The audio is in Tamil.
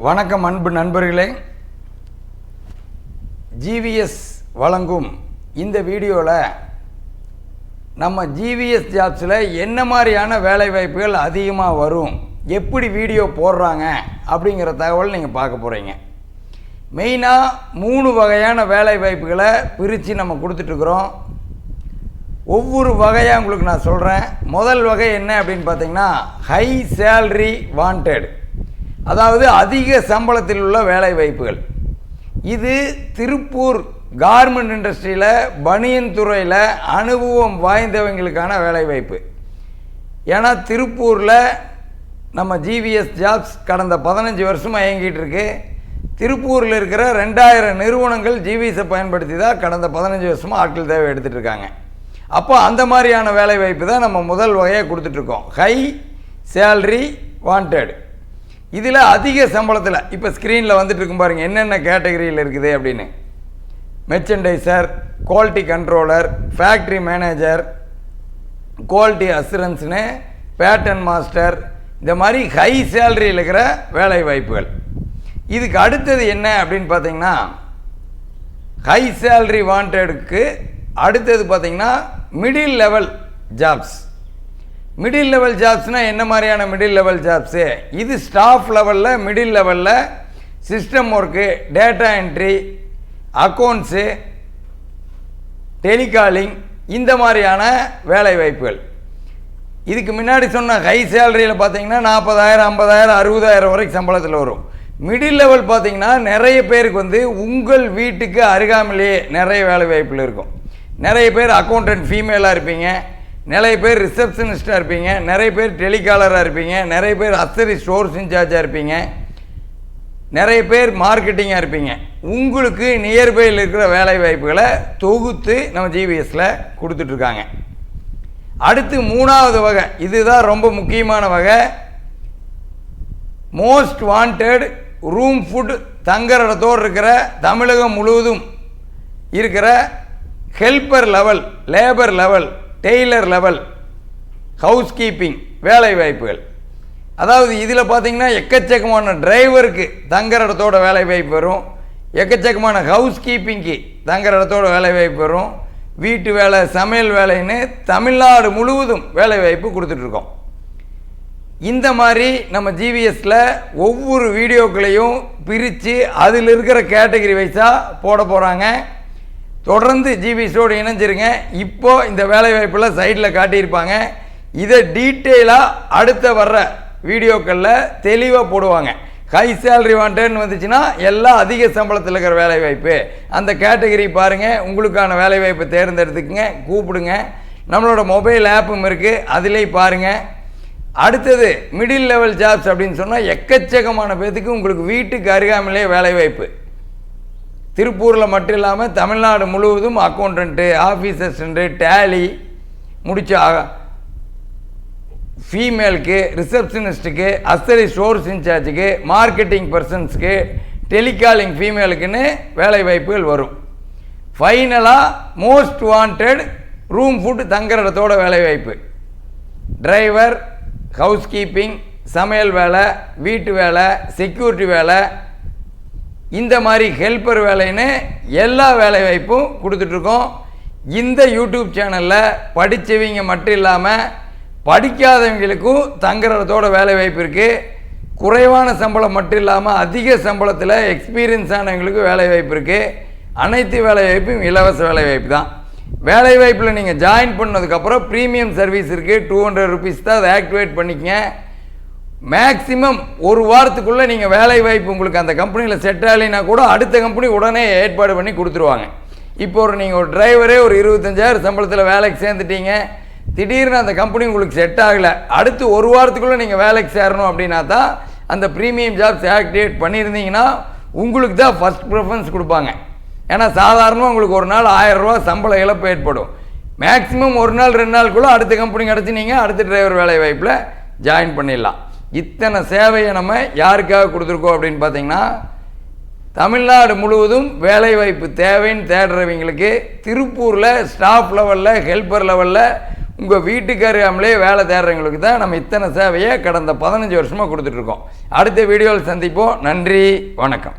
வணக்கம் அன்பு நண்பர்களே. ஜிவிஎஸ் வழங்கும் இந்த வீடியோவில் நம்ம ஜிவிஎஸ் ஜாப்ஸில் என்ன மாதிரியான வேலைவாய்ப்புகள் அதிகமாக வரும் எப்படி வீடியோ போடுறாங்க அப்படிங்கிற தகவல் நீங்கள் பார்க்க போகிறீங்க மெயினாக மூணு வகையான வேலைவாய்ப்புகளை பிரித்து நம்ம கொடுத்துட்ருக்குறோம் ஒவ்வொரு வகையாக உங்களுக்கு நான் சொல்கிறேன் முதல் வகை என்ன அப்படின்னு பார்த்தீங்கன்னா ஹை சேல்ரி வாண்டட் அதாவது அதிக சம்பளத்தில் உள்ள வேலை வாய்ப்புகள் இது திருப்பூர் கார்மெண்ட் இண்டஸ்ட்ரியில் பனியன் துறையில் அனுபவம் வாய்ந்தவங்களுக்கான வேலைவாய்ப்பு. ஏன்னா திருப்பூரில் நம்ம ஜிவிஎஸ் ஜாப்ஸ் கடந்த பதினஞ்சு வருஷமாக இயங்கிட்டு இருக்கு. திருப்பூரில் இருக்கிற ரெண்டாயிரம் நிறுவனங்கள் ஜிவிஎஸை பயன்படுத்தி தான் கடந்த பதினஞ்சு வருஷமாக ஆட்கள் தேவை எடுத்துகிட்டு இருக்காங்க. அப்போ அந்த மாதிரியான வேலைவாய்ப்பு தான் நம்ம முதல் வகையாக கொடுத்துட்ருக்கோம் ஹை சேல்ரி வாண்டட் இதில் அதிக சம்பளத்தில் இப்போ ஸ்க்ரீனில் வந்துட்டு இருக்கும் பாருங்கள் என்னென்ன கேட்டகரியில் இருக்குது அப்படின்னு. Merchandiser quality controller factory manager quality அசுரன்ஸ்னு pattern master இந்த மாதிரி ஹை சேலரியில் இருக்கிற வேலை வாய்ப்புகள் இதுக்கு அடுத்தது என்ன அப்படின்னு பார்த்தீங்கன்னா ஹை சேலரி வாண்டடுக்கு அடுத்தது பார்த்தீங்கன்னா middle level jobs middle level ஜாப்ஸ்னால் என்ன மாதிரியான மிடில் லெவல் ஜாப்ஸு இது ஸ்டாஃப் லெவலில் மிடில் லெவலில் system work data entry accounts telecalling இந்த மாதிரியான வேலை வாய்ப்புகள். இதுக்கு முன்னாடி சொன்ன ஹை சேலரியில் பார்த்தீங்கன்னா நாற்பதாயிரம் ஐம்பதாயிரம் அறுபதாயிரம் வரைக்கும் சம்பளத்தில் வரும். மிடில் லெவல் பார்த்தீங்கன்னா நிறைய பேருக்கு வந்து உங்கள் வீட்டுக்கு அருகாமலேயே நிறைய வேலை வாய்ப்பில் இருக்கும். நிறைய பேர் அக்கௌண்டன்ட் ஃபீமேலாக இருப்பீங்க. நிறைய பேர் ரிசப்ஷனிஸ்ட்டாக இருப்பீங்க நிறைய பேர் டெலிகாலராக இருப்பீங்க நிறைய பேர் அத்தரி ஸ்டோர்ஸ் இன்சார்ஜாக இருப்பீங்க நிறைய பேர் மார்க்கெட்டிங்காக இருப்பீங்க. உங்களுக்கு நியர்பையில் இருக்கிற வேலை வாய்ப்புகளை தொகுத்து நம்ம ஜிவிஎஸில் கொடுத்துட்ருக்காங்க. அடுத்து மூணாவது வகை இதுதான் ரொம்ப முக்கியமான வகை. மோஸ்ட் வாண்டட் ரூம் ஃபுட் தங்குற இடத்தோடு இருக்கிற தமிழகம் முழுவதும் இருக்கிற helper level labour level tailor level housekeeping வேலை வாய்ப்புகள் அதாவது இதில் பார்த்தீங்கன்னா எக்கச்சக்கமான டிரைவருக்கு தங்குற இடத்தோட வேலை வாய்ப்பு வரும். எக்கச்சக்கமான ஹவுஸ் கீப்பிங்க்கு தங்குற இடத்தோட வேலை வாய்ப்பு வரும். வீட்டு வேலை சமையல் வேலைன்னு தமிழ்நாடு முழுவதும் வேலை வாய்ப்பு கொடுத்துட்ருக்கோம் இந்த மாதிரி நம்ம ஜிவிஎஸில் ஒவ்வொரு வீடியோக்களையும் பிரித்து அதில் இருக்கிற கேட்டகரி வைஸாக போட போகிறாங்க தொடர்ந்து ஜிபிஎஸோடு இணைஞ்சிருங்க. இப்போ இந்த வேலைவாய்ப்பில் சைடில் காட்டியிருப்பாங்க. இதை டீட்டெயிலாக அடுத்த வர்ற வீடியோக்களில் தெளிவாக போடுவாங்க. ஹை சேலரி வாண்டட்னு வந்துச்சுன்னா எல்லாம் அதிக சம்பளத்தில் இருக்கிற வேலைவாய்ப்பு. அந்த கேட்டகரி பாருங்கள் உங்களுக்கான வேலைவாய்ப்பை தேர்ந்தெடுத்துக்குங்க. கூப்பிடுங்க. நம்மளோட மொபைல் ஆப்பும் இருக்குது அதிலே பாருங்கள் அடுத்தது மிடில் லெவல் ஜாப்ஸ் அப்படின்னு சொன்னால் எக்கச்சக்கமான பேத்துக்கு உங்களுக்கு வீட்டுக்கு அருகாமலே வேலைவாய்ப்பு. திருப்பூரில் மட்டும் இல்லாமல் தமிழ்நாடு முழுவதும் அக்கௌண்டன்ட்டு ஆஃபீஸ் அசிஸ்டண்ட்டு டேலி முடிச்ச ஃபீமேலுக்கு ரிசப்ஷனிஸ்ட்டுக்கு அஸ்தரி ஸ்டோர்ஸ் இன்சார்ஜுக்கு மார்க்கெட்டிங் பர்சன்ஸ்க்கு டெலிகாலிங் ஃபீமேலுக்குன்னு வேலை வாய்ப்புகள் வரும். ஃபைனலாக மோஸ்ட் வாண்டட் ரூம் ஃபுட் தங்குற இடத்தோட வேலை வாய்ப்பு. டிரைவர் ஹவுஸ் கீப்பிங் சமையல் வேலை வீட்டு வேலை செக்யூரிட்டி வேலை இந்த மாதிரி ஹெல்ப்பர் வேலைன்னு எல்லா வேலை வாய்ப்பும் கொடுத்துட்ருக்கோம். இந்த யூடியூப் சேனலில் படித்தவங்க மட்டும் இல்லாமல் படிக்காதவங்களுக்கும் தங்குறதோட வேலை வாய்ப்பு இருக்குது குறைவான சம்பளம் மட்டும் இல்லாமல் அதிக சம்பளத்தில் எக்ஸ்பீரியன்ஸ் ஆனவங்களுக்கு வேலை வாய்ப்பு இருக்குது அனைத்து வேலை வாய்ப்பும் இலவச வேலை வாய்ப்பு தான். வேலை வாய்ப்பில் நீங்கள் ஜாயின் பண்ணதுக்கப்புறம் ப்ரீமியம் சர்வீஸ் இருக்குது டூ ஹண்ட்ரட் ருபீஸ் தான் அதை ஆக்டிவேட் பண்ணிக்கங்க. மேக்சிமம் ஒரு வாரத்துக்குள்ளே நீங்கள் வேலை வாய்ப்பு உங்களுக்கு அந்த கம்பெனியில் செட் ஆகலைன்னா கூட அடுத்த கம்பெனி உடனே ஏற்பாடு பண்ணி கொடுத்துருவாங்க. இப்போ ஒரு நீங்கள் ஒரு டிரைவரே ஒரு இருபத்தஞ்சாயிரம் சம்பளத்தில் வேலைக்கு சேர்ந்துட்டீங்க. திடீர்னு அந்த கம்பெனி உங்களுக்கு செட் ஆகலை. அடுத்து ஒரு வாரத்துக்குள்ளே நீங்கள் வேலைக்கு சேரணும் அப்படின்னா தான் அந்த ப்ரீமியம் ஜாப்ஸ் ஆக்டிவேட் பண்ணியிருந்தீங்கன்னா உங்களுக்கு தான் ஃபஸ்ட் ப்ரிஃபரன்ஸ் கொடுப்பாங்க. ஏன்னா சாதாரணமாக உங்களுக்கு ஒரு நாள் ஆயிரரூவா சம்பள இழப்பு ஏற்படும். மேக்ஸிமம் ஒரு நாள் ரெண்டு நாளுக்குள்ளே அடுத்த கம்பெனி கிடச்சி நீங்கள் அடுத்த டிரைவர் வேலை வாய்ப்பில் ஜாயின் பண்ணிடலாம். இத்தனை சேவையை நம்ம யாருக்காக கொடுத்துருக்கோம் அப்படின்னு பார்த்தீங்கன்னா தமிழ்நாடு முழுவதும் வேலைவாய்ப்பு தேவைன்னு தேடுறவங்களுக்கு திருப்பூரில் ஸ்டாஃப் லெவலில் ஹெல்ப்பர் லெவலில் உங்கள் வீட்டுக்கு அறியாமலே வேலை தேடுறவங்களுக்கு தான் நம்ம இத்தனை சேவையை கடந்த பதினஞ்சு வருஷமாக கொடுத்துட்ருக்கோம் அடுத்த வீடியோவில் சந்திப்போம். நன்றி. வணக்கம்.